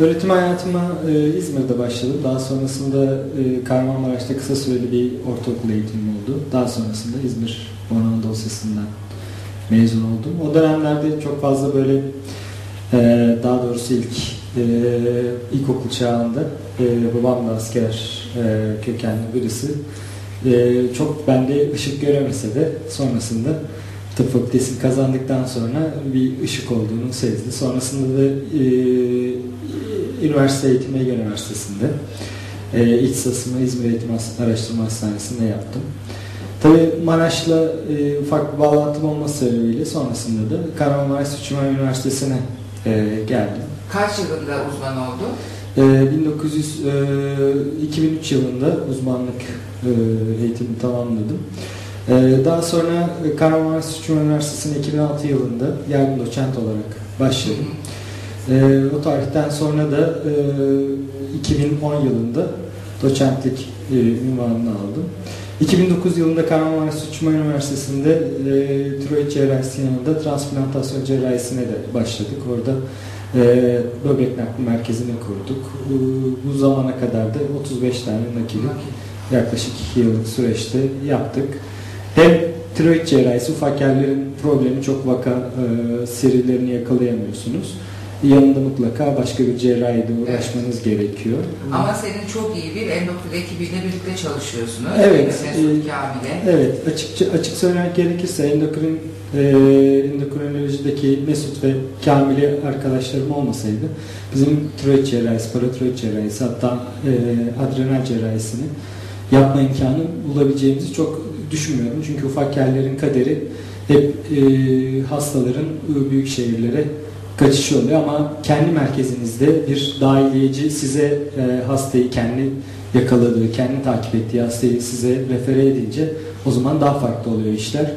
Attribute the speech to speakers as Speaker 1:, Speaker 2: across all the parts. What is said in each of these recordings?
Speaker 1: Öğretim hayatıma e, İzmir'de başladım. Daha sonrasında e, Kahramanmaraş'ta kısa süreli bir ortaokul eğitimim oldu. Daha sonrasında İzmir Orman Dosyası'ndan mezun oldum. O dönemlerde çok fazla böyle e, daha doğrusu ilk e, ilkokul çağında e, babam da asker e, kökenli birisi. E, çok bende ışık göremese de sonrasında tıp fakültesini kazandıktan sonra bir ışık olduğunu sezdi. Sonrasında da e, üniversite eğitimi Ege Üniversitesi'nde e, İhtisasımı İzmir Eğitim Araştırma Hastanesi'nde yaptım. Tabi Maraş'la e, ufak bir bağlantım olması sebebiyle sonrasında da Kahramanmaraş Sütçüman Üniversitesi'ne e, geldim.
Speaker 2: Kaç yılında uzman oldu?
Speaker 1: E, 1900, e, 2003 yılında uzmanlık e, eğitimini tamamladım. E, daha sonra Kahramanmaraş Sütçüman Üniversitesi'ne 2006 yılında yardım doçent olarak başladım. E, o tarihten sonra da e, 2010 yılında doçentlik e, ünvanını aldım. 2009 yılında Kahramanmaraş Sütçüman Üniversitesi'nde e, tiroid cerrahisi yanında transplantasyon cerrahisine de başladık. Orada e, böbrek nakli merkezini kurduk. E, bu zamana kadar da 35 tane nakili yaklaşık 2 yıllık süreçte yaptık. Hem tiroid cerrahisi ufak yerlerin problemi çok vaka e, serilerini yakalayamıyorsunuz yanında mutlaka başka bir cerrahiyle uğraşmanız evet. gerekiyor.
Speaker 2: Ama senin çok iyi bir endokrin ekibiyle birlikte çalışıyorsunuz.
Speaker 1: Evet.
Speaker 2: Mesut e.
Speaker 1: Evet. Açıkça, açık söylemek gerekirse endokrin e, endokrinolojideki Mesut ve Kamil'i arkadaşlarım olmasaydı bizim tiroid cerrahisi, paratiroid cerrahisi hatta e, adrenal cerrahisini yapma imkanı bulabileceğimizi çok düşünmüyorum. Çünkü ufak yerlerin kaderi hep e, hastaların büyük şehirlere kaçış oluyor ama kendi merkezinizde bir dahiliyeci size e, hastayı kendi yakaladığı, kendi takip ettiği hastayı size refere edince o zaman daha farklı oluyor işler.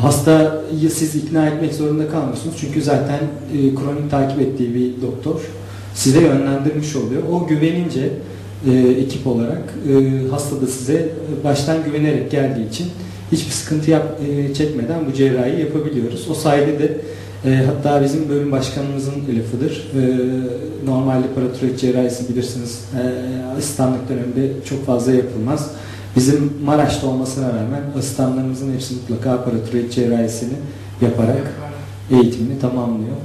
Speaker 1: Hastayı siz ikna etmek zorunda kalmıyorsunuz çünkü zaten e, kronik takip ettiği bir doktor size yönlendirmiş oluyor. O güvenince e, ekip olarak e, hasta da size baştan güvenerek geldiği için hiçbir sıkıntı yap, e, çekmeden bu cerrahi yapabiliyoruz. O sayede de e, hatta bizim bölüm başkanımızın lafıdır. E, normalde paratiroid cerrahisi bilirsiniz e, asistanlık döneminde çok fazla yapılmaz. Bizim Maraş'ta olmasına rağmen asistanlarımızın hepsi mutlaka paratiroid cerrahisini yaparak eğitimini tamamlıyor.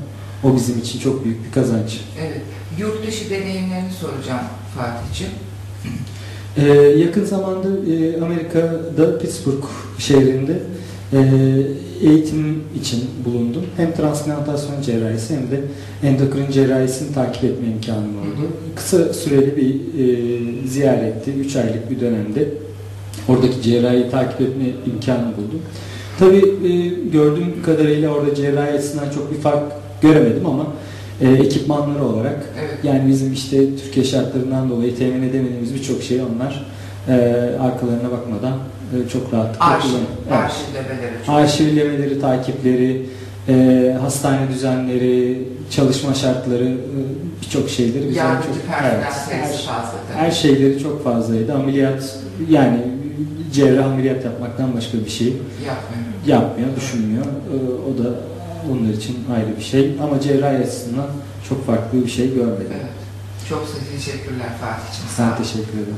Speaker 1: O bizim için çok büyük bir kazanç.
Speaker 2: Evet. Yurt dışı deneyimlerini soracağım Fatih'ciğim.
Speaker 1: Ee, yakın zamanda e, Amerika'da Pittsburgh şehrinde e, eğitim için bulundum. Hem transplantasyon cerrahisi hem de endokrin cerrahisini takip etme imkanım oldu. Kısa süreli bir e, ziyaretti. 3 aylık bir dönemde. Oradaki cerrahiyi takip etme imkanı buldum. Tabi e, gördüğüm kadarıyla orada cerrahi açısından çok bir fark göremedim ama e, ekipmanları olarak evet. yani bizim işte Türkiye şartlarından dolayı temin edemediğimiz birçok şey onlar e, arkalarına bakmadan e, çok rahatlıkla
Speaker 2: Arşiv, evet. Arşivlemeleri.
Speaker 1: Arşivlemeleri, takipleri, e, hastane düzenleri, çalışma şartları, e, birçok şeyleri
Speaker 2: bize çok evet, her,
Speaker 1: her şeyleri çok fazlaydı. Ameliyat yani cerrah ameliyat yapmaktan başka bir şey
Speaker 2: yapmıyor,
Speaker 1: yapmıyor düşünmüyor. E, o da onlar için ayrı bir şey. Ama cerrahi açısından çok farklı bir şey görmedim. Evet.
Speaker 2: Çok teşekkürler Fatih'ciğim.
Speaker 1: Ben teşekkür ederim.